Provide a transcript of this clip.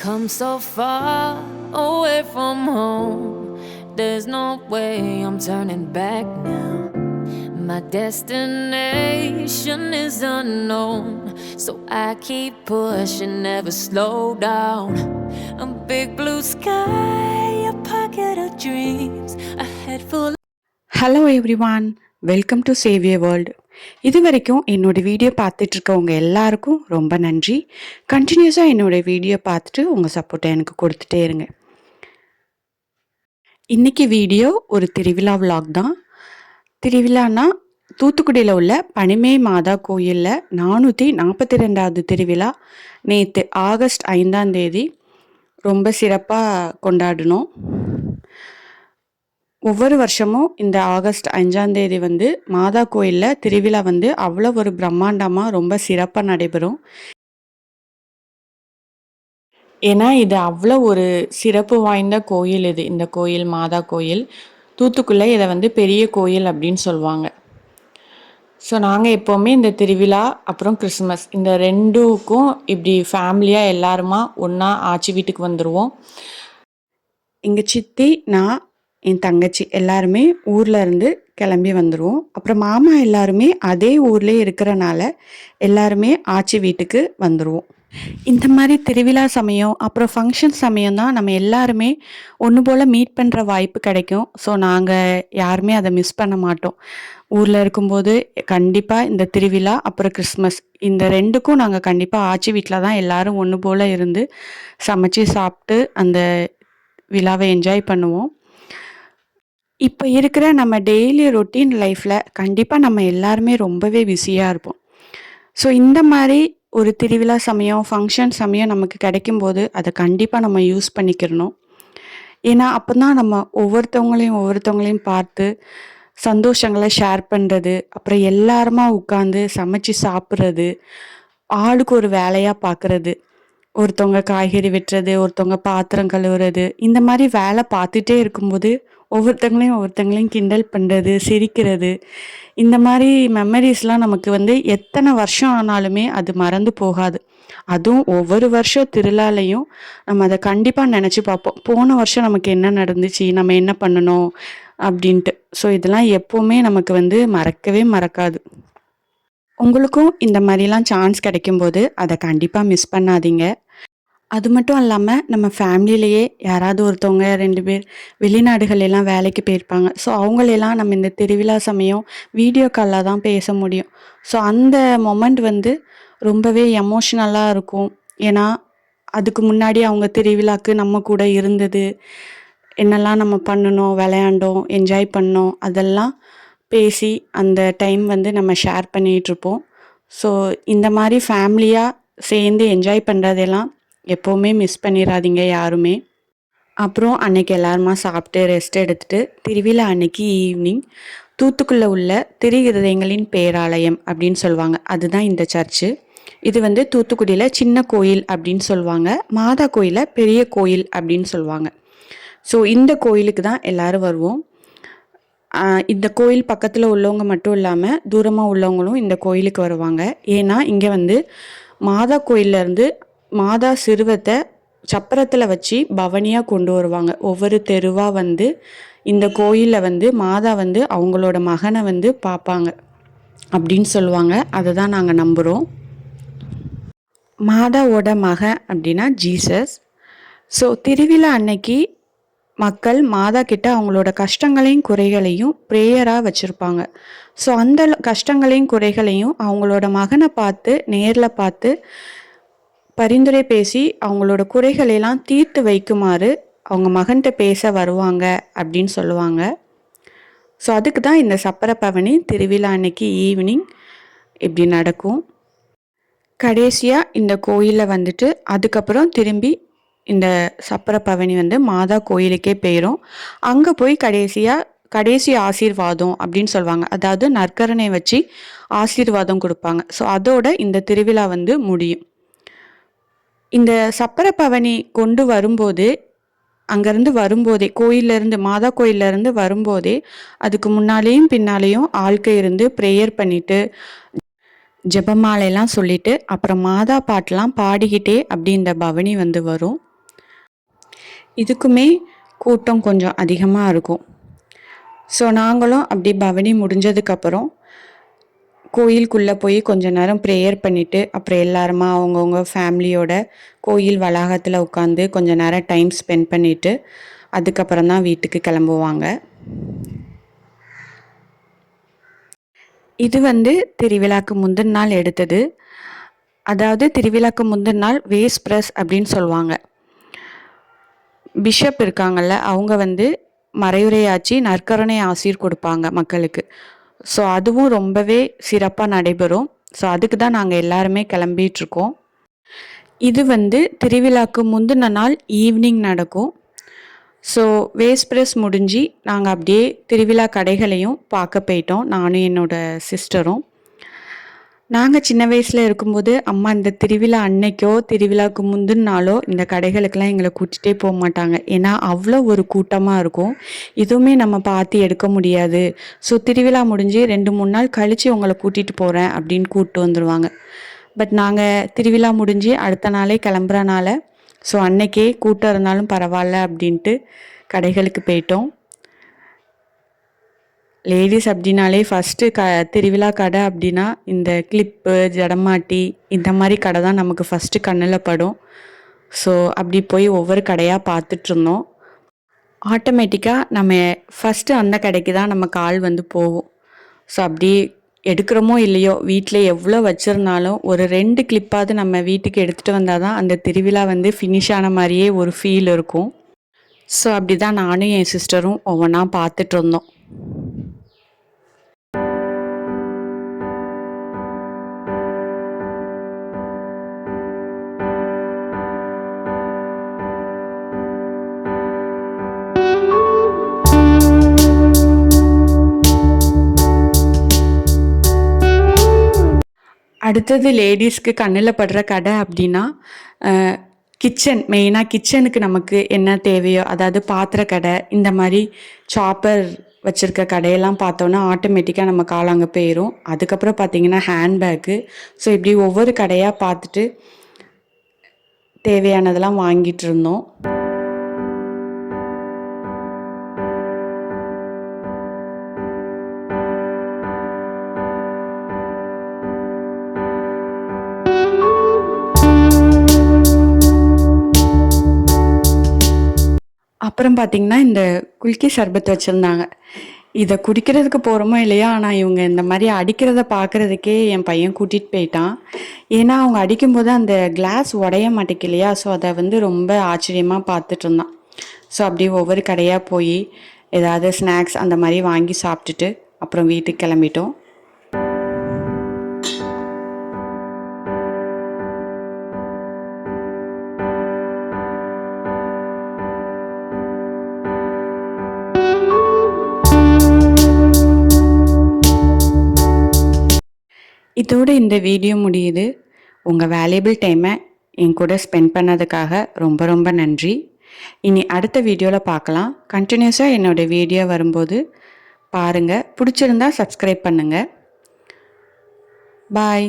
come so far away from home. There's no way I'm turning back now. My destination is unknown, so I keep pushing, never slow down. A big blue sky, a pocket of dreams, a head full. Hello, everyone. Welcome to Savior World. இது வரைக்கும் என்னோட video பார்த்துட்டு இருக்கவங்க எல்லாருக்கும் ரொம்ப நன்றி. கண்டினியூஸாக என்னோட வீடியோ பார்த்துட்டு உங்கள் சப்போர்ட்டை எனக்கு கொடுத்துட்டே இருங்க. இன்னைக்கு வீடியோ ஒரு திருவிழா vlog தான். திருவிழானா தூத்துக்குடியில் உள்ள பனிமே மாதா கோயிலில் நானூற்றி நாற்பத்தி ரெண்டாவது திருவிழா. நேற்று ஆகஸ்ட் ஐந்தாம் தேதி. ரொம்ப சிறப்பாக கொண்டாடினோம். ஒவ்வொரு வருஷமும் இந்த ஆகஸ்ட் அஞ்சாம் தேதி வந்து மாதா கோயிலில் திருவிழா வந்து அவ்வளோ ஒரு பிரம்மாண்டமாக ரொம்ப சிறப்பாக நடைபெறும். ஏன்னா இது அவ்வளோ ஒரு சிறப்பு வாய்ந்த கோயில் இது. இந்த கோயில் மாதா கோயில். தூத்துக்குள்ளே இதை வந்து பெரிய கோயில் அப்படின்னு சொல்லுவாங்க. ஸோ நாங்கள் எப்போவுமே இந்த திருவிழா அப்புறம் கிறிஸ்மஸ் இந்த ரெண்டுக்கும் இப்படி ஃபேமிலியாக எல்லாருமா ஒன்றா ஆச்சி வீட்டுக்கு வந்துடுவோம் எங்கள் சித்தி நான் என் தங்கச்சி எல்லாருமே ஊர்ல இருந்து கிளம்பி வந்துடுவோம் அப்புறம் மாமா எல்லாருமே அதே ஊர்லேயே இருக்கிறனால எல்லாருமே ஆச்சி வீட்டுக்கு வந்துடுவோம் இந்த மாதிரி திருவிழா சமயம் அப்புறம் ஃபங்க்ஷன் சமயம் தான் நம்ம எல்லாருமே ஒன்று போல் மீட் பண்ணுற வாய்ப்பு கிடைக்கும். ஸோ நாங்கள் யாருமே அதை மிஸ் பண்ண மாட்டோம். ஊரில் இருக்கும்போது கண்டிப்பாக இந்த திருவிழா அப்புறம் கிறிஸ்மஸ் இந்த ரெண்டுக்கும் நாங்கள் கண்டிப்பாக ஆச்சி வீட்டில் தான் எல்லோரும் ஒன்று போல் இருந்து சமைச்சு சாப்பிட்டு அந்த விழாவை என்ஜாய் பண்ணுவோம். இப்போ இருக்கிற நம்ம டெய்லி ரொட்டீன் லைஃப்பில் கண்டிப்பாக நம்ம எல்லாருமே ரொம்பவே பிஸியாக இருப்போம். ஸோ இந்த மாதிரி ஒரு திருவிழா சமயம் ஃபங்க்ஷன் சமயம் நமக்கு கிடைக்கும்போது அதை கண்டிப்பாக நம்ம யூஸ் பண்ணிக்கிறணும். ஏன்னா அப்போ தான் நம்ம ஒவ்வொருத்தவங்களையும் ஒவ்வொருத்தவங்களையும் பார்த்து சந்தோஷங்களை ஷேர் பண்ணுறது அப்புறம் எல்லாருமா உட்காந்து சமைச்சு சாப்பிட்றது ஆளுக்கு ஒரு வேலையாக பார்க்குறது ஒருத்தவங்க காய்கறி வெட்டுறது ஒருத்தவங்க பாத்திரம் கழுவுறது இந்த மாதிரி வேலை பார்த்துட்டே இருக்கும்போது ஒவ்வொருத்தங்களையும் ஒவ்வொருத்தங்களையும் கிண்டல் பண்ணுறது சிரிக்கிறது. இந்த மாதிரி மெமரிஸ்லாம் நமக்கு வந்து எத்தனை வருஷம் ஆனாலுமே அது மறந்து போகாது. அதுவும் ஒவ்வொரு வருஷம் திருவிழாலையும் நம்ம அதை கண்டிப்பாக நினச்சி பார்ப்போம். போன வருஷம் நமக்கு என்ன நடந்துச்சு நம்ம என்ன பண்ணணும் அப்படின்ட்டு. ஸோ இதெல்லாம் எப்போவுமே நமக்கு வந்து மறக்கவே மறக்காது. உங்களுக்கும் இந்த மாதிரிலாம் சான்ஸ் கிடைக்கும்போது அதை கண்டிப்பாக மிஸ் பண்ணாதீங்க. அது மட்டும் இல்லாமல் நம்ம ஃபேமிலியிலேயே யாராவது ஒருத்தவங்க ரெண்டு பேர் வெளிநாடுகள் எல்லாம் வேலைக்கு போயிருப்பாங்க. ஸோ அவங்களெல்லாம் நம்ம இந்த திருவிழா சமயம் வீடியோ காலில் தான் பேச முடியும். ஸோ அந்த மொமெண்ட் வந்து ரொம்பவே எமோஷ்னலாக இருக்கும். ஏன்னா அதுக்கு முன்னாடி அவங்க திருவிழாக்கு நம்ம கூட இருந்தது. என்னெல்லாம் நம்ம பண்ணணும் விளையாண்டோம் என்ஜாய் பண்ணோம் அதெல்லாம் பேசி அந்த டைம் வந்து நம்ம ஷேர் பண்ணிகிட்ருப்போம் ஸோ இந்த மாதிரி ஃபேமிலியாக சேர்ந்து என்ஜாய் பண்ணுறதெல்லாம் எப்போவுமே மிஸ் பண்ணிடாதீங்க யாருமே. அப்புறம் அன்னைக்கு எல்லாருமா சாப்பிட்டு ரெஸ்ட் எடுத்துட்டு திருவிழா அன்னைக்கு ஈவினிங் தூத்துக்குள்ளே உள்ள திருஹிருதயங்களின் பேராலயம் அப்படின்னு சொல்லுவாங்க. அதுதான் இந்த சர்ச்சு இது வந்து தூத்துக்குடியில் சின்ன கோயில் அப்படின்னு சொல்லுவாங்க. மாதா கோயிலில் பெரிய கோயில் அப்படின்னு சொல்லுவாங்க. ஸோ இந்த கோயிலுக்கு தான் எல்லோரும் வருவோம். இந்த கோயில் பக்கத்தில் உள்ளவங்க மட்டும் இல்லாமல் தூரமாக உள்ளவங்களும் இந்த கோயிலுக்கு வருவாங்க. ஏன்னா இங்கே வந்து மாதா கோயிலேருந்து மாதா சிறுவத்தை சப்பரத்தில் வச்சு பவனியாக கொண்டு வருவாங்க. ஒவ்வொரு தெருவாக வந்து இந்த கோயிலில் வந்து மாதா வந்து அவங்களோட மகனை வந்து பார்ப்பாங்க. அப்படின்னு சொல்லுவாங்க. அதை தான் நாங்கள் நம்புகிறோம் மாதாவோட மகன் அப்படின்னா ஜீசஸ். ஸோ திருவிழா அன்னைக்கு மக்கள் மாதா கிட்ட அவங்களோட கஷ்டங்களையும் குறைகளையும் ப்ரேயராக வச்சுருப்பாங்க. ஸோ அந்த கஷ்டங்களையும் குறைகளையும் அவங்களோட மகனை பார்த்து நேரில் பார்த்து பரிந்துரை பேசி அவங்களோட குறைகளெல்லாம் தீர்த்து வைக்குமாறு அவங்க மகன்கிட்ட பேச வருவாங்க அப்படின்னு சொல்லுவாங்க. ஸோ அதுக்கு தான் இந்த சப்பர பவனி திருவிழா அன்னைக்கு ஈவினிங் இப்படி நடக்கும். கடைசியாக இந்த கோயிலில் வந்துட்டு அதுக்கப்புறம் திரும்பி இந்த சப்பர பவனி வந்து மாதா கோயிலுக்கே போயிடும் அங்கே போய் கடைசியாக கடைசி ஆசீர்வாதம் அப்படின்னு சொல்லுவாங்க. அதாவது நற்கரணை வச்சு ஆசீர்வாதம் கொடுப்பாங்க. ஸோ அதோட இந்த திருவிழா வந்து முடியும். இந்த சப்பரப்பவனி பவனி கொண்டு வரும்போது அங்கேருந்து வரும்போதே கோயிலேருந்து மாதா கோயிலேருந்து வரும்போதே அதுக்கு முன்னாலேயும் பின்னாலேயும் ஆள்கை இருந்து ப்ரேயர் பண்ணிட்டு ஜெபமாலையெல்லாம் சொல்லிட்டு அப்புறம் மாதா பாட்டெலாம் பாடிக்கிட்டே அப்படி இந்த பவனி வந்து வரும். இதுக்குமே கூட்டம் கொஞ்சம் அதிகமாக இருக்கும். ஸோ நாங்களும் அப்படி பவனி முடிஞ்சதுக்கப்புறம் கோயிலுக்குள்ளே போய் கொஞ்ச நேரம் ப்ரேயர் பண்ணிவிட்டு அப்புறம் எல்லாருமா அவங்கவுங்க ஃபேமிலியோட கோயில் வளாகத்தில் உட்காந்து கொஞ்ச நேரம் டைம் ஸ்பெண்ட் பண்ணிவிட்டு அதுக்கப்புறம் தான் வீட்டுக்கு கிளம்புவாங்க. இது வந்து திருவிழாக்கு முந்தின நாள் எடுத்தது. அதாவது திருவிழாக்கு முந்தின நாள் வேஸ் ப்ரெஸ் அப்படின்னு சொல்லுவாங்க. பிஷப் இருக்காங்கல்ல அவங்க வந்து மறையுரையாச்சி நற்கருணை ஆசீர் கொடுப்பாங்க மக்களுக்கு. ஸோ அதுவும் ரொம்பவே சிறப்பாக நடைபெறும். ஸோ அதுக்கு தான் நாங்கள் எல்லாருமே கிளம்பிகிட்ருக்கோம் இது வந்து திருவிழாக்கு முந்தின நாள் ஈவினிங் நடக்கும். ஸோ வேஸ்ட் ப்ரெஸ் முடிஞ்சு நாங்கள் அப்படியே திருவிழா கடைகளையும் பார்க்க போயிட்டோம். நானும் என்னோடய சிஸ்டரும் நாங்கள் சின்ன வயசில் இருக்கும்போது அம்மா இந்த திருவிழா அன்னைக்கோ திருவிழாவுக்கு முந்தின நாளோ இந்த கடைகளுக்கெல்லாம் எங்களை கூட்டிகிட்டே போக மாட்டாங்க. ஏன்னா அவ்வளோ ஒரு கூட்டமாக இருக்கும். எதுவுமே நம்ம பார்த்து எடுக்க முடியாது. ஸோ திருவிழா முடிஞ்சு ரெண்டு மூணு நாள் கழித்து உங்களை கூட்டிகிட்டு போகிறேன் அப்படின்னு கூப்பிட்டு வந்துடுவாங்க பட் நாங்கள் திருவிழா முடிஞ்சு அடுத்த நாளே கிளம்புறனால ஸோ அன்னைக்கே கூட்டம் இருந்தாலும் பரவாயில்ல அப்படின்ட்டு கடைகளுக்கு போயிட்டோம். லேடிஸ் அப்படின்னாலே ஃபஸ்ட்டு க திருவிழா கடை அப்படின்னா இந்த கிளிப்பு ஜடமாட்டி இந்த மாதிரி கடை தான் நமக்கு ஃபஸ்ட்டு கண்ணில் படும். ஸோ அப்படி போய் ஒவ்வொரு கடையாக பார்த்துட்ருந்தோம். ஆட்டோமேட்டிக்காக நம்ம ஃபஸ்ட்டு அந்த கடைக்கு தான் நம்ம கால் வந்து போகும். ஸோ அப்படி எடுக்கிறோமோ இல்லையோ வீட்டில் எவ்வளோ வச்சுருந்தாலும் ஒரு ரெண்டு கிளிப்பாவது நம்ம வீட்டுக்கு எடுத்துகிட்டு வந்தால் தான் அந்த திருவிழா வந்து ஃபினிஷ் ஆன மாதிரியே ஒரு ஃபீல் இருக்கும். ஸோ அப்படி தான் நானும் என் சிஸ்டரும் ஒவ்வொன்றா பார்த்துட்டு இருந்தோம் அடுத்தது லேடிஸ்க்கு கண்ணில் படுற கடை அப்படின்னா கிச்சன் மெயினாக கிச்சனுக்கு நமக்கு என்ன தேவையோ அதாவது பாத்திர கடை இந்த மாதிரி சாப்பர் வச்சுருக்க கடையெல்லாம் பார்த்தோன்னா ஆட்டோமேட்டிக்காக நம்ம கால் அங்கே போயிடும் அதுக்கப்புறம் பார்த்தீங்கன்னா ஹேண்ட்பேக்கு ஸோ இப்படி ஒவ்வொரு கடையாக பார்த்துட்டு தேவையானதெல்லாம் வாங்கிட்டு இருந்தோம். அப்புறம் பார்த்தீங்கன்னா இந்த குல்கி சர்பத் வச்சுருந்தாங்க. இதை குடிக்கிறதுக்கு போகிறோமோ இல்லையா? ஆனால் இவங்க இந்த மாதிரி அடிக்கிறத பார்க்குறதுக்கே என் பையன் கூட்டிகிட்டு போயிட்டான். ஏன்னா அவங்க அடிக்கும்போது அந்த கிளாஸ் உடைய மாட்டேங்க இல்லையா? ஸோ அதை வந்து ரொம்ப ஆச்சரியமாக பார்த்துட்டு இருந்தான். ஸோ அப்படியே ஒவ்வொரு கடையாக போய் ஏதாவது ஸ்நாக்ஸ் அந்த மாதிரி வாங்கி சாப்பிட்டுட்டு அப்புறம் வீட்டுக்கு கிளம்பிட்டோம். இதோடு இந்த வீடியோ முடியுது. உங்கள் வேல்யூபிள் டைமை என் கூட ஸ்பெண்ட் பண்ணதுக்காக ரொம்ப ரொம்ப நன்றி. இனி அடுத்த வீடியோவில் பார்க்கலாம். கண்டினியூஸாக என்னோடய வீடியோ வரும்போது பாருங்கள் பிடிச்சிருந்தா சப்ஸ்கிரைப் பண்ணுங்கள் பாய்